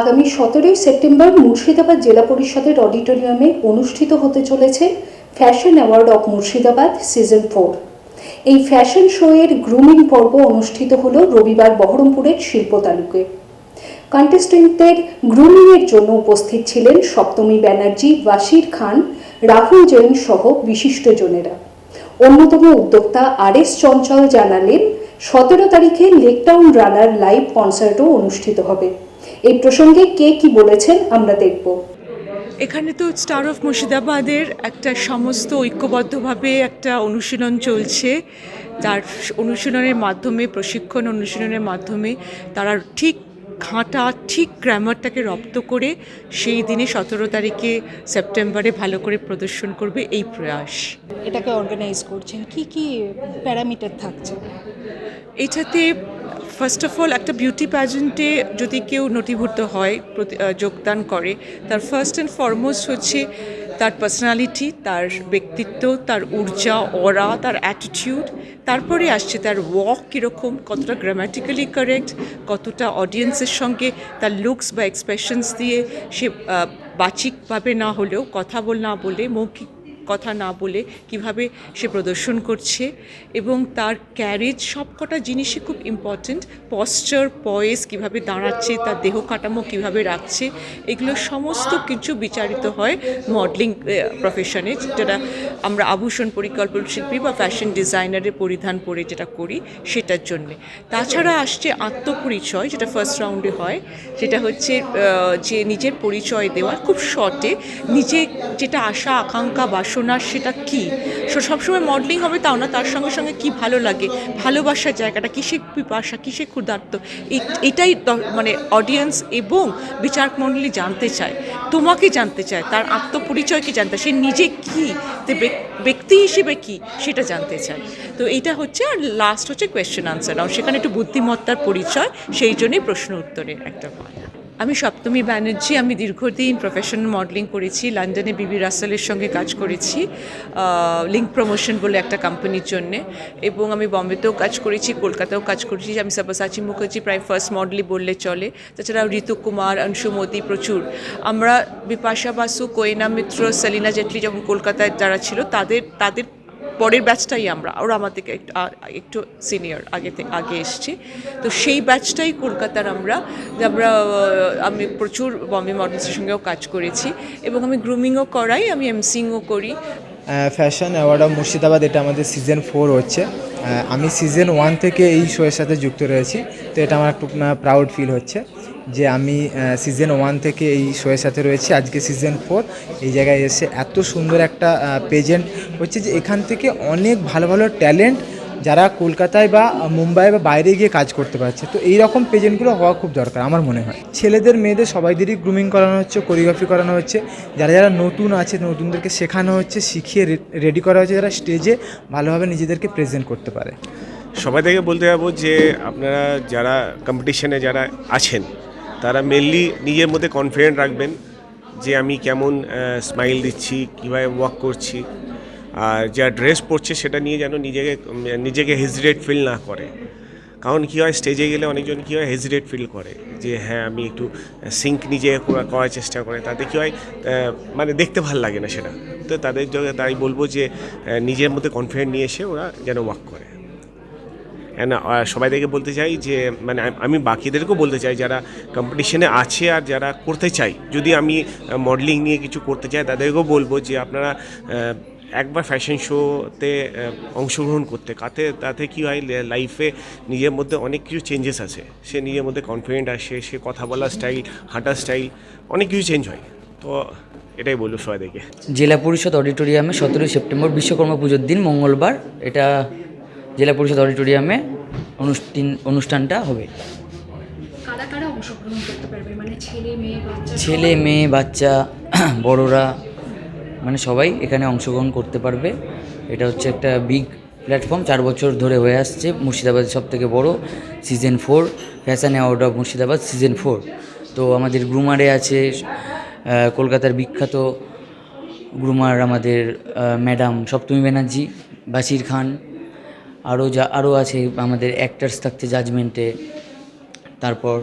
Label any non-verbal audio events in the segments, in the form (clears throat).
আগামী সতেরোই সেপ্টেম্বর মুর্শিদাবাদ জেলা পরিষদের অডিটোরিয়ামে অনুষ্ঠিত হতে চলেছে fashion award of Murshidabad season four এই ফ্যাশন শো এর গ্রুমিং পর্ব অনুষ্ঠিত হল রবিবার বহরমপুরের শিল্প তালুকে। কন্টেস্টেন্টদের গ্রুমিংয়ের জন্য উপস্থিত ছিলেন সপ্তমী ব্যানার্জি ওয়াসির খান, রাহুল জৈন সহ বিশিষ্টজনেরা অন্যতম উদ্যোক্তা আর এস চঞ্চল জানালেন, সতেরো তারিখে লেকটাউন রানার লাইভ কনসার্টও অনুষ্ঠিত হবে। এই প্রসঙ্গে কে কি বলেছেন আমরা দেখব। এখানে তো স্টার অফ মুর্শিদাবাদের একটা সমস্ত ঐক্যবদ্ধভাবে একটা অনুশীলন চলছে। তার অনুশীলনের মাধ্যমে প্রশিক্ষণ অনুশীলনের মাধ্যমে তারা ঠিক ঘাঁটা ঠিক গ্রামারটাকে রপ্ত করে সেই দিনে সতেরো তারিখে সেপ্টেম্বরে ভালো করে প্রদর্শন করবে এই প্রয়াস। এটাকে অর্গানাইজ করছেন। কি কি প্যারামিটার থাকছে? এটাতে ফার্স্ট অফ অল একটা বিউটি প্যাজেন্টে যদি কেউ নথিভুক্ত হয় যোগদান করে, তার ফার্স্ট অ্যান্ড ফরমোস্ট হচ্ছে তার পার্সোনালিটি তার ব্যক্তিত্ব, তার ঊর্জা অরা তার অ্যাটিটিউড তারপরে আসছে তার ওয়াক কীরকম, কতটা গ্রামাটিক্যালি কারেক্ট কতটা অডিয়েন্সের সঙ্গে তার লুকস বা এক্সপ্রেশনস দিয়ে সে বাচিকভাবে না হলেও, কথা বল না বলে, মৌখিক কথা না বলে কীভাবে সে প্রদর্শন করছে এবং তার ক্যারেজ সব কটা জিনিসই খুব ইম্পর্ট্যান্ট পশ্চার পয়েস কীভাবে দাঁড়াচ্ছে, তার দেহ কাঠামো কীভাবে রাখছে, এগুলো সমস্ত কিছু বিচারিত হয় মডেলিং প্রফেশনে যেটা আমরা আভূষণ পরিকল্পনা শিল্পী বা ফ্যাশন ডিজাইনারের পরিধান পরে যেটা করি, সেটার জন্যে। তাছাড়া আসছে আত্মপরিচয়, যেটা ফার্স্ট রাউন্ডে হয়। সেটা হচ্ছে যে নিজের পরিচয় দেওয়া। খুব শর্টে নিজে যেটা আশা, আকাঙ্ক্ষা, বাসনা, সেটা কী? সবসময় মডেলিং হবে তাও না, তার সঙ্গে সঙ্গে কি ভালো লাগে? ভালোবাসার জায়গাটা, কিসে পিপাসা, কিসে ক্ষুধার্ত? এটাই মানে অডিয়েন্স এবং বিচারক মণ্ডলী জানতে চায়। তোমাকে জানতে চায়, তার আত্মপরিচয়কে জানতে সে নিজে কী ব্যক্তি হিসেবে কি সেটা জানতে চান তো এইটা হচ্ছে আর লাস্ট হচ্ছে কোয়েশ্চেন আনসার নাও, সেখানে একটু বুদ্ধিমত্তার পরিচয়, সেই জন্যই প্রশ্ন উত্তরের একটা পায় আমি সপ্তমী ব্যানার্জি, আমি দীর্ঘদিন প্রফেশনাল মডেলিং করেছি লন্ডনে বিবি রাসেলের সঙ্গে কাজ করেছি লিঙ্ক প্রমোশন বলে একটা কোম্পানির জন্যে। এবং আমি বম্বেতেও কাজ করেছি, কলকাতাও কাজ করেছি। আমি সব্যসাচী মুখার্জি প্রায় ফার্স্ট মডেলই বললে চলে। তাছাড়া ঋতু কুমার, অংশু মোদি প্রচুর। আমরা বিপাশা বাসু, কোয়েনা মিত্র, সেলিনা জেটলি যখন কলকাতায় যারা ছিল, তাদের তাদের পরের ব্যাচটাই আমরা। ওরা আমার থেকে একটু সিনিয়র আগে থেকে আগে এসছি। তো সেই ব্যাচটাই কলকাতার আমরা আমরা আমি প্রচুর বম্বে মডেলসের সঙ্গেও কাজ করেছি এবং আমি গ্রুমিংও করাই, আমি এমসিংও করি। ফ্যাশন অ্যাওয়ার্ড অফ মুর্শিদাবাদ, এটা আমাদের সিজন ফোর হচ্ছে। আমি সিজন ওয়ান থেকে এই শোয়ের সাথে যুক্ত রয়েছি। তো এটা আমার একটু প্রাউড ফিল হচ্ছে। যে আমি সিজন ওয়ান থেকে এই শোয়ের সাথে রয়েছি, আজকে সিজন ফোর এই জায়গায় এসে এত সুন্দর একটা পেজেন্ট হচ্ছে যে এখান থেকে অনেক ভালো ভালো ট্যালেন্ট যারা কলকাতায় বা মুম্বাই বা বাইরে গিয়ে কাজ করতে পারছে। তো এই রকম পেজেন্টগুলো হওয়া খুব দরকার আমার মনে হয়। ছেলেদের, মেয়েদের সবাইদেরই গ্রুমিং করানো হচ্ছে কোরিওগ্রাফি করানো হচ্ছে। যারা যারা নতুন আছে, নতুনদেরকে শেখানো হচ্ছে, শিখিয়ে রেডি করা হচ্ছে, যারা স্টেজে ভালোভাবে নিজেদেরকে প্রেজেন্ট করতে পারে। সবাই থেকে বলতে যাব যে আপনারা যারা কম্পিটিশনে যারা আছেন তারা মেনলি নিজের মধ্যে কনফিডেন্ট রাখবেন যে আমি কেমন স্মাইল দিচ্ছি, কীভাবে ওয়াক করছি। আর যা ড্রেস পরছে সেটা নিয়ে যেন নিজেকে নিজেকে হেজিটেট ফিল না করে। কারণ কী হয় স্টেজে গেলে অনেকজন কী হয় হেজিটেট ফিল করে যে হ্যাঁ আমি একটু সিঙ্ক নিজে করা- করার চেষ্টা করে। তাতে কী হয় মানে দেখতে ভালো লাগে না সেটা। তো তাদের তাই বলব যে নিজের মধ্যে কনফিডেন্ট নিয়ে এসে ওরা যেন ওয়াক করে। অ্যান্ড সবাই থেকে বলতে চাই যে মানে আমি বাকিদেরকেও বলতে চাই যারা কম্পিটিশনে আছে আর যারা করতে চাই। যদি আমি মডেলিং নিয়ে কিছু করতে চাই, তাদেরকেও বলব যে আপনারা একবার ফ্যাশন শোতে অংশগ্রহণ করতে। কাতে তাতে কী হয় লাইফে নিজের মধ্যে অনেক কিছু চেঞ্জেস আছে। সে নিজের মধ্যে কনফিডেন্ট আসে, সে কথা বলার স্টাইল হাঁটার স্টাইল অনেক কিছু চেঞ্জ হয়। তো এটাই বলব সবাই থেকে জেলা পরিষদ অডিটোরিয়ামে সতেরোই সেপ্টেম্বর বিশ্বকর্মা পুজোর দিন, মঙ্গলবার। এটা জেলা পরিষদ অডিটোরিয়ামে অনুষ্ঠান অনুষ্ঠানটা হবে। মানে ছেলে মেয়ে বাচ্চা (clears throat) বড়রা মানে সবাই এখানে অংশগ্রহণ করতে পারবে। এটা হচ্ছে একটা বিগ প্ল্যাটফর্ম চার বছর ধরে হয়ে আসছে। মুর্শিদাবাদের সব থেকে বড় season four fashion award of Murshidabad season four তো আমাদের গ্রুমারে আছে কলকাতার বিখ্যাত গ্রুমার আমাদের ম্যাডাম সপ্তমী ব্যানার্জি বাসির খান। আরও যা আরও আছে আমাদের অ্যাক্টার্স থাকছে জাজমেন্টে তারপর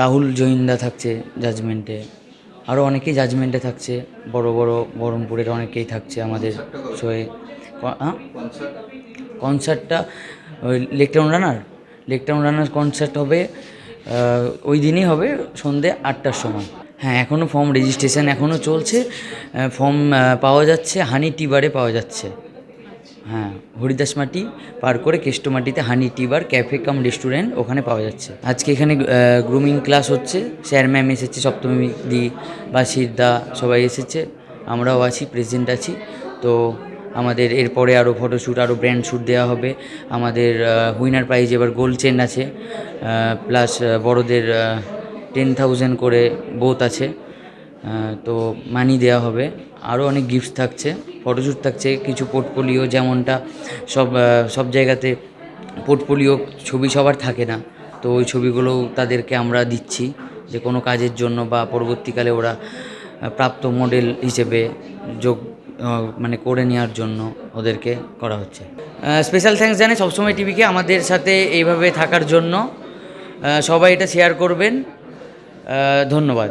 রাহুল জৈন্দা থাকছে জাজমেন্টে আরও অনেকেই জাজমেন্টে থাকছে, বড় বড় বহরমপুরের অনেকেই থাকছে আমাদের শোয়ে। কনসার্টটা ওই Lake Town runner Lake Town runner concert হবে ওই দিনই হবে সন্ধে আটটার সময়। হ্যাঁ এখনও ফর্ম রেজিস্ট্রেশন এখনও চলছে ফর্ম পাওয়া যাচ্ছে হানি টিবারে পাওয়া যাচ্ছে। হ্যাঁ হরিদাস মাটি পার করে কেষ্টমাটিতে হানি টিবার ক্যাফে কাম রেস্টুরেন্ট ওখানে পাওয়া যাচ্ছে। আজকে এখানে গ্রুমিং ক্লাস হচ্ছে, স্যার ম্যাম এসেছে, সপ্তমী দি বাসির দা সবাই এসেছে, আমরাও আছি প্রেজেন্ট আছি। তো আমাদের এরপরে আরও ফটোশ্যুট আরও ব্র্যান্ড শ্যুট দেওয়া হবে। আমাদের উইনার প্রাইজ এবার গোল্ড চেন আছে প্লাস বড়দের টেন থাউজেন্ড করে বোথ আছে তো মানি দেওয়া হবে। আরও অনেক গিফট থাকছে। ফটোশ্যুট থাকছে, কিছু পোর্টফোলিও যেমনটা সব সব জায়গাতে পোর্টফোলিও ছবি সবার থাকে না। তো ওই ছবিগুলোও তাদেরকে আমরা দিচ্ছি যে কোনো কাজের জন্য বা পরবর্তীকালে ওরা প্রাপ্ত মডেল হিসেবে যোগ মানে করে নেওয়ার জন্য ওদেরকে করা হচ্ছে। স্পেশাল থ্যাঙ্কস জানাই সবসময় টিভিকে আমাদের সাথে এইভাবে থাকার জন্য। সবাই এটা শেয়ার করবেন। ধন্যবাদ।